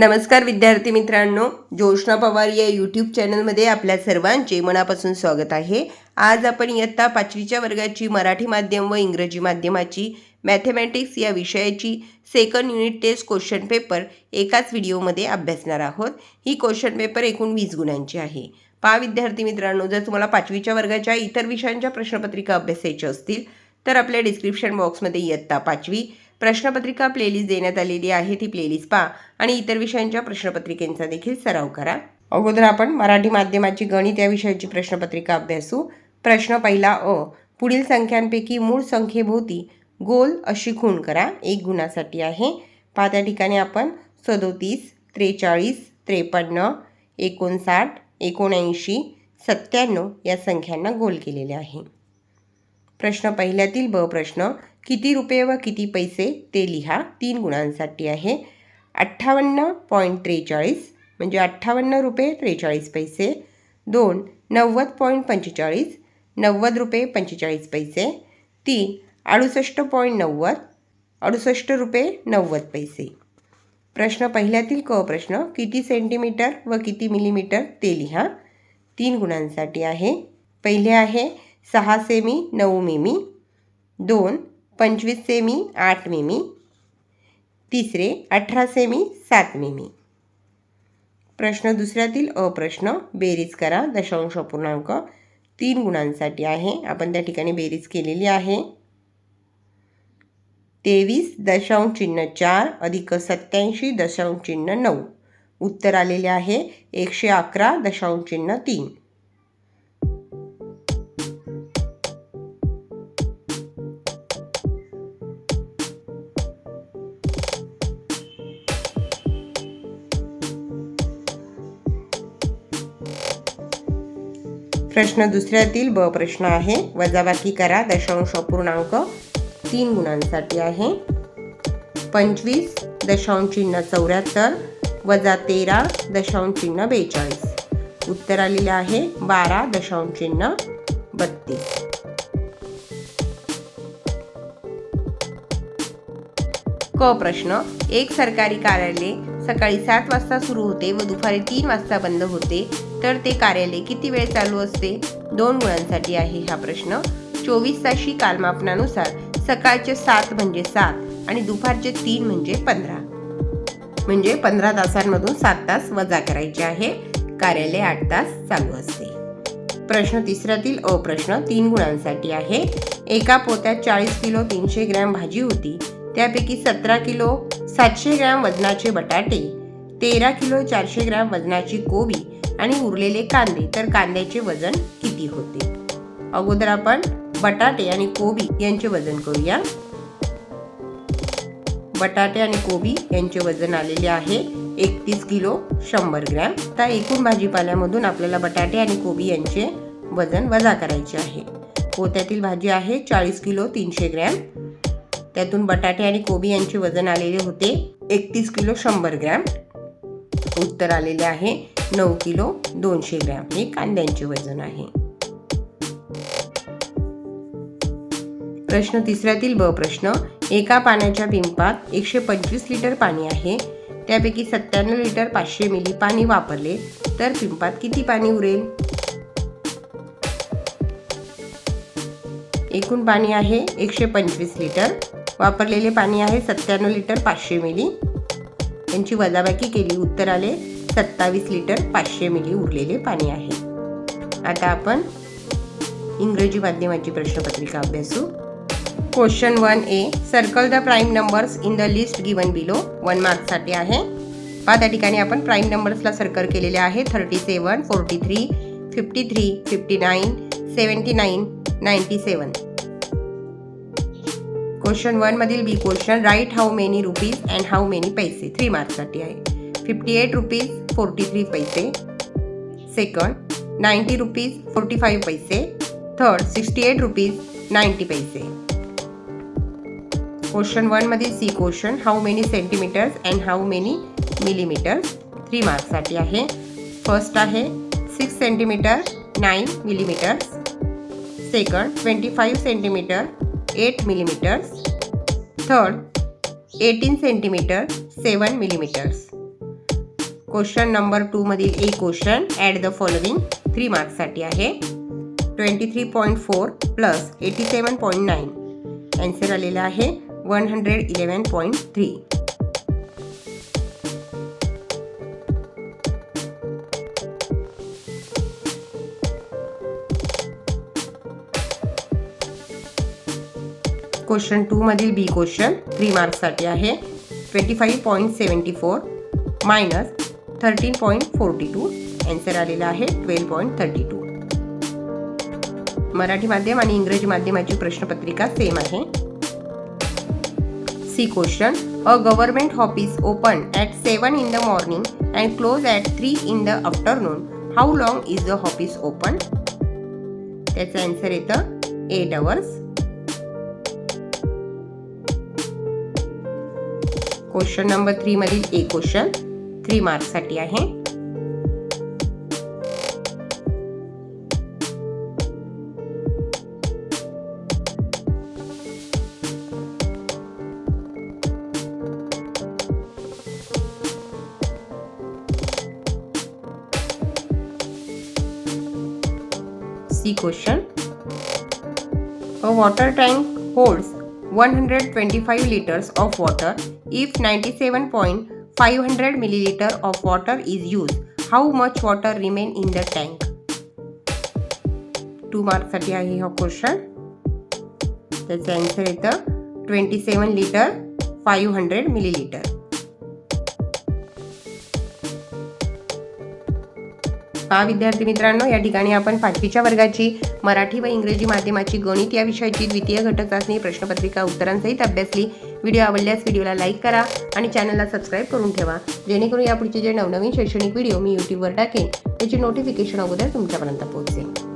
नमस्कार विद्यार्थी मित्रांनो ज्योष्णा पवार या यूट्यूब चॅनलमध्ये आपल्या सर्वांचे मनापासून स्वागत आहे. आज आपण इयत्ता पाचवीच्या वर्गाची मराठी माध्यम व इंग्रजी माध्यमाची मॅथमॅटिक्स या विषयाची second unit test question paper एकाच व्हिडिओमध्ये अभ्यासणार आहोत. ही क्वेश्चन पेपर एकूण वीस गुणांची आहे. पहा विद्यार्थी मित्रांनो जर तुम्हाला पाचवीच्या वर्गाच्या इतर विषयांच्या प्रश्नपत्रिका अभ्यासायच्या असतील तर आपल्या डिस्क्रिप्शन बॉक्समध्ये इयत्ता पाचवी प्रश्नपत्रिका प्लेलिस्ट देण्यात आलेली आहे ती प्लेलिस्ट पहा. आणि इतर विषयांच्या प्रश्नपत्रिकेंचा देखील सराव करा. अगोदर आपण मराठी माध्यमाची गणित या विषयाची प्रश्नपत्रिका अभ्यासू. प्रश्न पहिला अ. पुढील संख्यांपैकी मूळ संख्येभोवती गोल अशी खूण करा. एक गुणासाठी आहे. पहा त्या ठिकाणी आपण सदोतीस त्रेचाळीस त्रेपन्न एकोणसाठ एकोणऐंशी सत्त्याण्णव या संख्यांना गोल केलेले आहे. प्रश्न पहिल्यातील ब प्रश्न. किती रुपये व किती पैसे ते लिहा. तीन गुणांसाठी आहे. अठ्ठावन्न पॉईंट त्रेचाळीस म्हणजे अठ्ठावन्न रुपये त्रेचाळीस पैसे. दोन नव्वद पॉईंट पंचेचाळीस नव्वद रुपये पंचेचाळीस पैसे. तीन अडुसष्ट पॉईंट नव्वद अडुसष्ट रुपये नव्वद पैसे. प्रश्न पहिल्यातील क प्रश्न किती सेंटीमीटर व किती मिलीमीटर ते लिहा. तीन गुणांसाठी आहे. पहिले आहे सहा सेमी नऊ मिमी. दोन पंचवीस सेमी आठ मिमी. तिसरे अठरा सेमी सात मिमी. प्रश्न दुसऱ्यातील अप्रश्न बेरीज करा. दशांश पूर्णांक तीन गुणांसाठी आहे. आपण त्या ठिकाणी बेरीज केलेली आहे. तेवीस दशांश चिन्ह चार अधिक सत्याऐंशी दशांश चिन्ह नऊ. उत्तर आलेले आहे. एकशे अकरा दशांश चिन्ह तीन. प्रश्न दुसऱ्यातील ब प्रश्न आहे. वजाबाकी करा. दशांश अपूर्णांक तीन गुणांसाठी आहे. पंचवीस दशांश चिन्ह चौऱ्याहत्तर वजा तेरा दशांश चिन्ह बेचाळीस. उत्तर आलेलं आहे बारा दशांश चिन्ह बत्तीस. क प्रश्न. एक सरकारी कार्यालय सकाळी सात वाजता सुरू होते व दुपारी तीन वाजता बंद होते. तर ते कार्यालय किती वेळ चालू असते? दोन गुणांसाठी आहे हा प्रश्न. चोवीस ताशी कालमापनानुसार सकाळचे सात म्हणजे सात आणि दुपारचे तीन म्हणजे पंधरा. म्हणजे पंधरा तासांमधून सात तास वजा करायचे आहे. कार्यालय आठ तास चालू असते. प्रश्न तिसऱ्यातील अप्रश्न तीन गुणांसाठी आहे. एका पोत्यात चाळीस किलो तीनशे ग्रॅम भाजी होती. त्यापैकी सतरा किलो सातशे ग्रॅम वजनाचे बटाटे तेरा किलो चारशे ग्रॅम वजनाची कोबी आणि उरलेले कांदे. तर कांद्याचे वजन किती होते? अगोदर आपण बटाटे आणि कोबी यांचे वजन करूया. बटाटे आणि कोबी यांचे वजन आलेले आहे एकतीस किलो शंभर ग्रॅम. आता एकूण भाजीपाल्यामधून आपल्याला बटाटे आणि कोबी यांचे वजन वजा करायचे आहे. पोत्यातील भाजी आहे चाळीस किलो तीनशे ग्रॅम. त्यातून बटाटे आणि कोबी यांचे वजन आलेले होते एकतीस किलो शंभर ग्रॅम. उत्तर आलेले आहे नऊ किलो दोनशे ग्रॅम. हे कांद्यांचे वजन आहे. प्रश्न तिसऱ्यातील ब प्रश्न एका पाण्याच्या पिंपात एकशे पंचवीस लिटर पाणी आहे. त्यापैकी सत्त्याण्णव लिटर पाचशे मिली पाणी वापरले तर पिंपात किती पाणी उरेल? एकूण पाणी आहे एकशे पंचवीस लिटर. वापरलेले पाणी आहे सत्त्याण्णव लिटर पाचशे मिली. यांची वजाबाकी केली उत्तर आले सत्तावीस लिटर पाचशे मिली उरलेले पाणी आहे. आता आपण इंग्रजी माध्यमाची प्रश्नपत्रिका अभ्यासू. Question one A circle the prime numbers in the list given below one मार्क्ससाठी आहे. पहा त्या ठिकाणी आपण प्राईम नंबर्सला सर्कल केलेले आहे. Thirty seven forty three fifty three fifty nine seventy nine ninety seven question वनमधील B question right how many rupees and how many paise three मार्क्ससाठी आहे. Fifty eight rupees forty three paise second ninety rupees forty five paise third sixty eight rupees ninety paise question वनमधील C question how many centimetres and how many millimetres three मार्क्ससाठी आहे. First आहे six centimetre nine millimetres second twenty five centimetre eight millimetres. Third eighteen centimetre seven millimetres. Question number टूमधील एक question add the following three मार्क्ससाठी आहे. Twenty three point four plus eighty seven point nine. Answer आलेला आहे one hundred eleven point three question टूमधील B question three मार्क्ससाठी आहे twenty five point seventy four minus thirteen point forty two answer आलेला आहे. Twelve point thirty two Marathi माध्यम आणि इंग्रजी माध्यमाची प्रश्नपत्रिका सेम आहे. C question a government office open at seven in the morning and close at three in the afternoon how long is the office open त्याचं answer येतं eight hours question number three मधील एक question three मार्क्ससाठी आहे. C question A water tank 125 liters of water. If 97.500 milliliter of water is used, how much water remain in the tank? Two मार्क्ससाठी आहे हा question त्याचं answer येतं twenty seven litre five hundred millilitre पहा विद्यार्थी मित्रांनो या ठिकाणी आपण पाचवीच्या वर्गाची मराठी व इंग्रजी माध्यमाची गणित या विषयाची द्वितीय घटक चाचणी प्रश्नपत्रिका उत्तरांसहित अभ्यासली. व्हिडिओ आवडल्यास व्हिडिओला लाईक करा आणि चॅनलला सबस्क्राईब करून ठेवा. जेणेकरून यापुढचे जे नवनवीन शैक्षणिक व्हिडिओ मी यूट्यूबवर टाकेन त्याची नोटिफिकेशन अगोदर तुमच्यापर्यंत पोहोचेल.